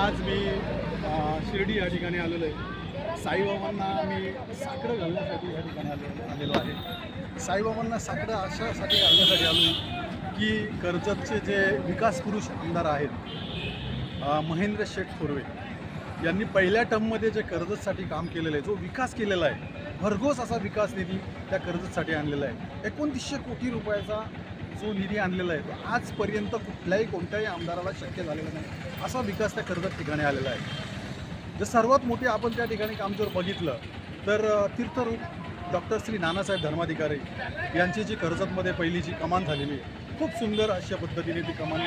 आज मी शिर्डी या ठिकाणी आलेलो आहे. साईबाबांना मी साकडं घालण्यासाठी या ठिकाणी आले आलेलो आहे. साईबाबांना साकडं अशासाठी घालण्यासाठी आलो की कर्जतचे जे विकास पुरुष आमदार आहेत महेंद्र शेठ थोरवे यांनी पहिल्या टर्ममध्ये जे कर्जतसाठी काम केलेलं आहे जो विकास केलेला आहे भरघोस असा विकास निधी त्या कर्जतसाठी आणलेला आहे. एकोणतीसशे कोटी रुपयाचा जो निधी आणलेला आहे तो आजपर्यंत कुठल्याही कोणत्याही आमदाराला शक्य झालेला नाही. असा विकास त्या कर्जत ठिकाणी आलेला आहे. जर सर्वात मोठी आपण त्या ठिकाणी काम जर बघितलं तर तीर्थरूप डॉक्टर श्री नानासाहेब धर्माधिकारी यांची जी कर्जतमध्ये पहिली जी कमान झालेली आहे खूप सुंदर अशा पद्धतीने ती कमान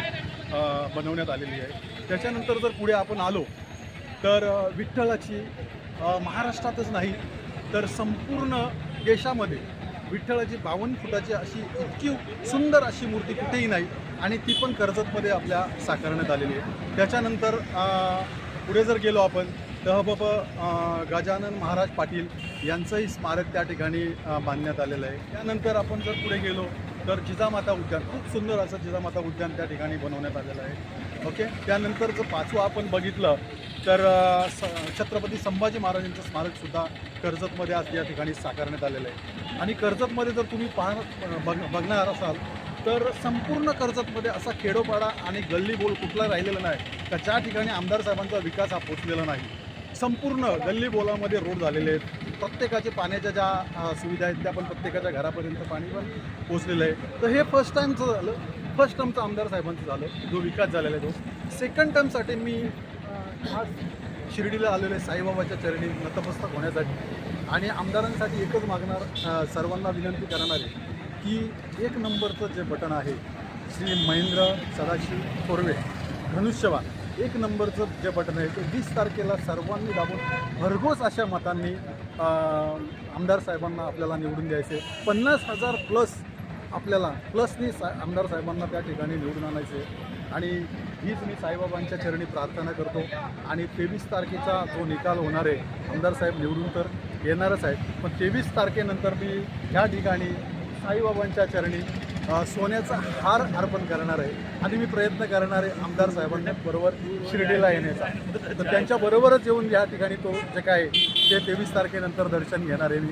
बनवण्यात आलेली आहे. त्याच्यानंतर जर पुढे आपण आलो तर विठ्ठलाची महाराष्ट्रातच नाही तर संपूर्ण देशामध्ये विठ्ठलाची बावन्न फुटाची अशी इतकी सुंदर अशी मूर्ती कुठेही नाही आणि ती पण कर्जतमध्ये आपल्या साकारण्यात आलेली आहे. त्याच्यानंतर पुढे जर गेलो आपण तहबब गजानन महाराज पाटील यांचंही स्मारक त्या ठिकाणी बांधण्यात आलेलं आहे. त्यानंतर आपण जर पुढे गेलो तर जिजामाता उद्यान खूप सुंदर असं जिजामाता उद्यान त्या ठिकाणी बनवण्यात आलेलं आहे. ओके? त्यानंतर जर पाचवं आपण बघितलं तर स छत्रपती संभाजी महाराजांचं स्मारकसुद्धा कर्जतमध्ये आज या ठिकाणी साकारण्यात आलेलं आहे. आणि कर्जतमध्ये जर तुम्ही पाहणार बघ बघणार असाल तर संपूर्ण कर्जतमध्ये असा खेडोपाडा आणि गल्ली बोल कुठला राहिलेला नाही का ज्या ठिकाणी आमदार साहेबांचा विकास हा पोचलेला नाही. संपूर्ण गल्ली बोलामध्ये रोड झालेले आहेत. प्रत्येकाचे पाण्याच्या ज्या सुविधा आहेत त्या पण प्रत्येकाच्या घरापर्यंत पाणी पण पोचलेलं आहे. तर हे फर्स्ट टाईमचं झालं. फर्स्ट टर्मचं आमदार साहेबांचं झालं. जो विकास झालेला आहे तो. सेकंड टर्मसाठी मी आज शिर्डीला आलेले साईबाबाच्या चरणी नतमस्तक होण्यासाठी आणि आमदारांसाठी एकच मागणार सर्वांना विनंती करणार आहे की एक नंबरचं जे बटन आहे श्री महेंद्र सदाशिव थोरवे धनुष्यवान एक नंबरचं जे बटन आहे ते वीस तारखेला सर्वांनी दाबून भरघोस अशा मतांनी आमदार साहेबांना आपल्याला निवडून द्यायचे. पन्नास हजार प्लस आपल्याला प्लसनी सा आमदार साहेबांना त्या ठिकाणी निवडून आणायचे. आणि हीच मी साईबाबांच्या चरणी प्रार्थना करतो. आणि तेवीस तारखेचा जो निकाल होणार आहे आमदार साहेब निवडून तर येणारच आहे पण तेवीस तारखेनंतर मी ह्या ठिकाणी साईबाबांच्या चरणी सोन्याचा हार अर्पण करणार आहे. आणि मी प्रयत्न करणार आहे आमदार साहेबांना बरोबर शिर्डीला येण्याचा. तर त्यांच्याबरोबरच येऊन या ठिकाणी तो जे काय आहे ते तेवीस तारखेनंतर दर्शन घेणार आहे मी.